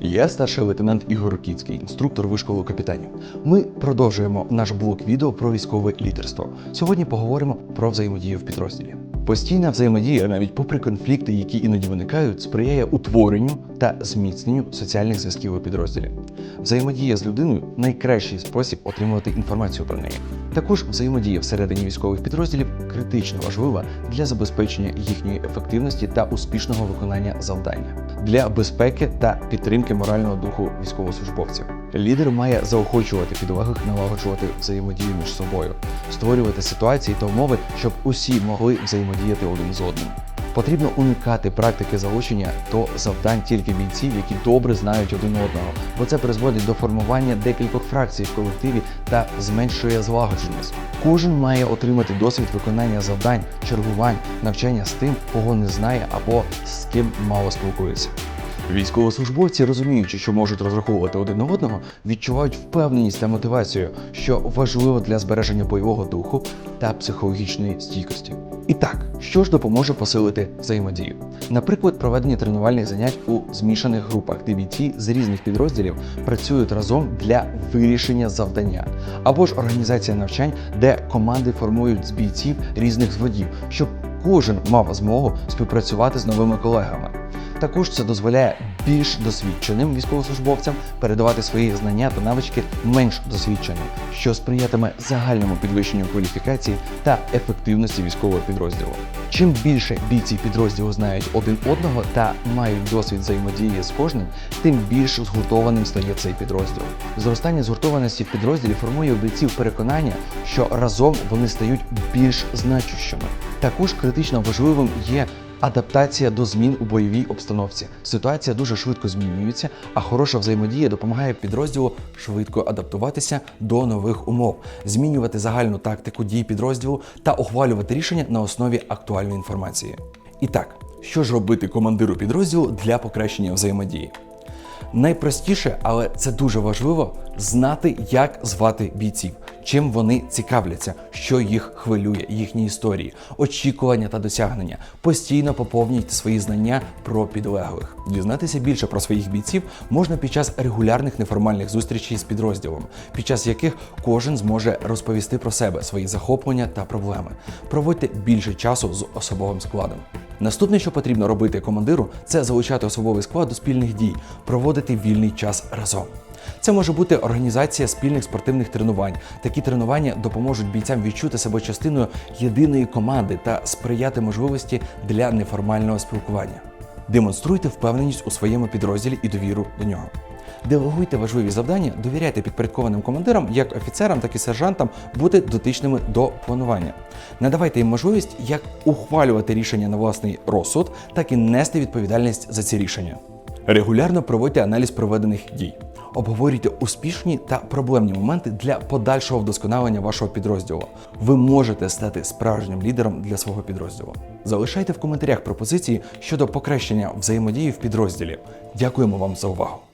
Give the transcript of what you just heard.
Я старший лейтенант Ігор Кіцький, інструктор вишколу капітанів. Ми продовжуємо наш блок відео про військове лідерство. Сьогодні поговоримо про взаємодію в підрозділі. Постійна взаємодія, навіть попри конфлікти, які іноді виникають, сприяє утворенню та зміцненню соціальних зв'язків у підрозділі. Взаємодія з людиною найкращий спосіб отримувати інформацію про неї. Також взаємодія всередині військових підрозділів критично важлива для забезпечення їхньої ефективності та успішного виконання завдання для безпеки та підтримки морального духу військовослужбовців. Лідер має заохочувати підлеглих налагоджувати взаємодію між собою, створювати ситуації та умови, щоб усі могли взаємодіяти один з одним. Потрібно уникати практики залучення до завдань тільки бійців, які добре знають один одного, бо це призводить до формування декількох фракцій в колективі та зменшує злагодженість. Кожен має отримати досвід виконання завдань, чергувань, навчання з тим, кого не знає або з ким мало спілкується. Військовослужбовці, розуміючи, що можуть розраховувати один одного, відчувають впевненість та мотивацію, що важливо для збереження бойового духу та психологічної стійкості. І так, що ж допоможе посилити взаємодію? Наприклад, проведення тренувальних занять у змішаних групах, де бійці з різних підрозділів працюють разом для вирішення завдання, або ж організація навчань, де команди формують з бійців різних зводів, щоб кожен мав змогу співпрацювати з новими колегами. Також це дозволяє більш досвідченим військовослужбовцям передавати свої знання та навички менш досвідченим, що сприятиме загальному підвищенню кваліфікації та ефективності військового підрозділу. Чим більше бійці підрозділу знають один одного та мають досвід взаємодії з кожним, тим більш згуртованим стає цей підрозділ. Зростання згуртованості в підрозділі формує у бійців переконання, що разом вони стають більш значущими. Також критично важливим є Адаптація до змін у бойовій обстановці. Ситуація дуже швидко змінюється, а хороша взаємодія допомагає підрозділу швидко адаптуватися до нових умов, змінювати загальну тактику дій підрозділу та ухвалювати рішення на основі актуальної інформації. І так, що ж робити командиру підрозділу для покращення взаємодії? Найпростіше, але це дуже важливо, знати, як звати бійців, чим вони цікавляться, що їх хвилює, їхні історії, очікування та досягнення. Постійно поповнюйте свої знання про підлеглих. Дізнатися більше про своїх бійців можна під час регулярних неформальних зустрічей з підрозділом, під час яких кожен зможе розповісти про себе, свої захоплення та проблеми. Проводьте більше часу з особовим складом. Наступне, що потрібно робити командиру, це залучати особовий склад до спільних дій, проводити вільний час разом. Це може бути організація спільних спортивних тренувань. Такі тренування допоможуть бійцям відчути себе частиною єдиної команди та сприяти можливості для неформального спілкування. Демонструйте впевненість у своєму підрозділі і довіру до нього. Делегуйте важливі завдання, довіряйте підпорядкованим командирам, як офіцерам, так і сержантам, бути дотичними до планування. Надавайте їм можливість як ухвалювати рішення на власний розсуд, так і нести відповідальність за ці рішення. Регулярно проводьте аналіз проведених дій. Обговорюйте успішні та проблемні моменти для подальшого вдосконалення вашого підрозділу. Ви можете стати справжнім лідером для свого підрозділу. Залишайте в коментарях пропозиції щодо покращення взаємодії в підрозділі. Дякуємо вам за увагу!